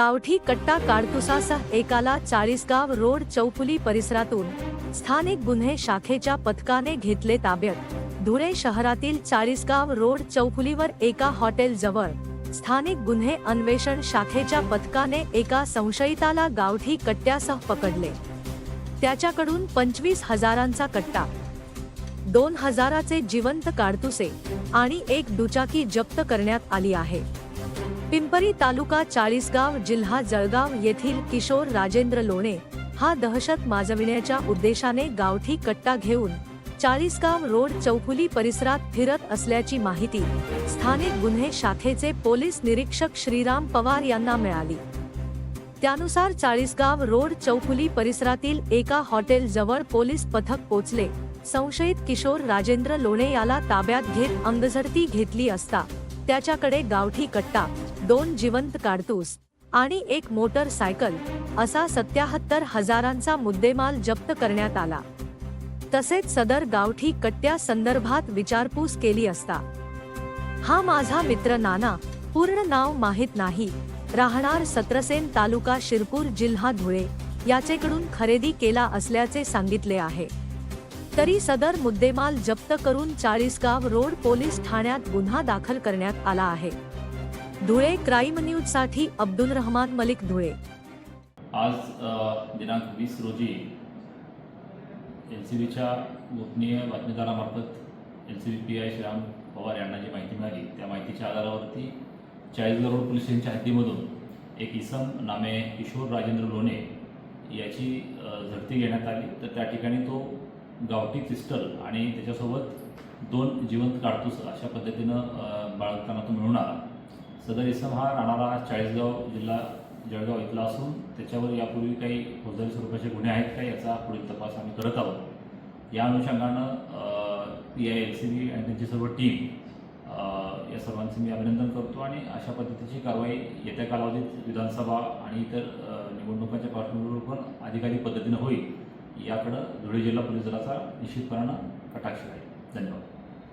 गावठी कट्टा काडतुसासह एकाला चाळीसगाव रोड चौफुली परिसरातून स्थानिक गुन्हे शाखेच्या पथकाने घेतले ताब्यात. धुळे शहरातील चाळीसगाव रोड चौफुलीवर एका हॉटेल जवळ स्थानिक गुन्हे अन्वेषण शाखेच्या पथकाने एका संशयिताला गावठी कट्ट्यासह पकडले. त्याच्याकडून पंचवीस हजारांचा कट्टा दोन हजाराचे जिवंत काडतुसे आणि एक दुचाकी जप्त करण्यात आली आहे. पिंपरी तालुका चाळीसगाव जिल्हा जळगाव येथील किशोर राजेंद्र लोणे हा दहशत माजविण्याच्या उद्देशाने गावठी कट्टा घेऊन चाळीसगाव रोड चौफुली परिसरात फिरत असल्याची माहिती स्थानिक गुन्हे शाखेचे पोलीस निरीक्षक श्रीराम पवार यांना मिळाली. त्यानुसार चाळीसगाव रोड चौफुली परिसरातील एका हॉटेल जवळ पोलीस पथक पोचले. संशयित किशोर राजेंद्र लोणे याला ताब्यात घेत अंगझडती घेतली असता त्याच्याकडे गावठी कट्टा दोन जिवंत काडतूस आणि एक मोटरसायकल असा सत्याहत्तर हजारांचा मुद्देमाल जप्त करण्यात आला. तसेच सदर गावठी कट्ट्या संदर्भात विचारपूस केली असता. हा माझा मित्र नाना पूर्ण नाव माहीत नाही. राहणार सत्रसेन तालुका शिरपूर जिल्हा धुळे याचेकडून खरेदी केला असल्याचे सांगितले आहे. तरी सदर मुद्देमाल जप्त करून चाळीसगाव रोड पोलीस ठाण्यात गुन्हा दाखल करण्यात आला आहे. धुळे क्राईम न्यूजसाठी अब्दुल रहमान मलिक धुळे. आज दिनांक वीस रोजी एल सी बीच्या गोपनीय बातमीदारामार्फत L C B P I Shriram Pawar यांना जी माहिती मिळाली त्या माहितीच्या आधारावरती चाळीसगाव रोड पोलीस स्टेशनच्या हद्दीमधून एक इसम नामे किशोर राजेंद्र लोणे याची झडती घेण्यात आली. तर त्या ठिकाणी तो गावठी पिस्टल आणि त्याच्यासोबत दोन जिवंत काडतूस अशा पद्धतीनं बाळगताना तो मिळून आला. सदर इसम हा राहणारा चाळीसगाव जिल्हा जळगाव इथला असून त्याच्यावर यापूर्वी काही फौजदारी स्वरूपाचे गुन्हे आहेत का याचा पुढील तपास आम्ही करत आहोत. या अनुषंगानं P I L C B आणि त्यांची सर्व टीम या सर्वांचं मी अभिनंदन करतो आणि अशा पद्धतीची कारवाई येत्या कालावधीत विधानसभा आणि इतर निवडणुकांच्या पार्श्वभूमीवर पण अधिकाधिक पद्धतीनं होईल. याकडं धुळे जिल्हा परिसराचा निश्चित निश्चितपणानं कटाक्ष आहे. धन्यवाद.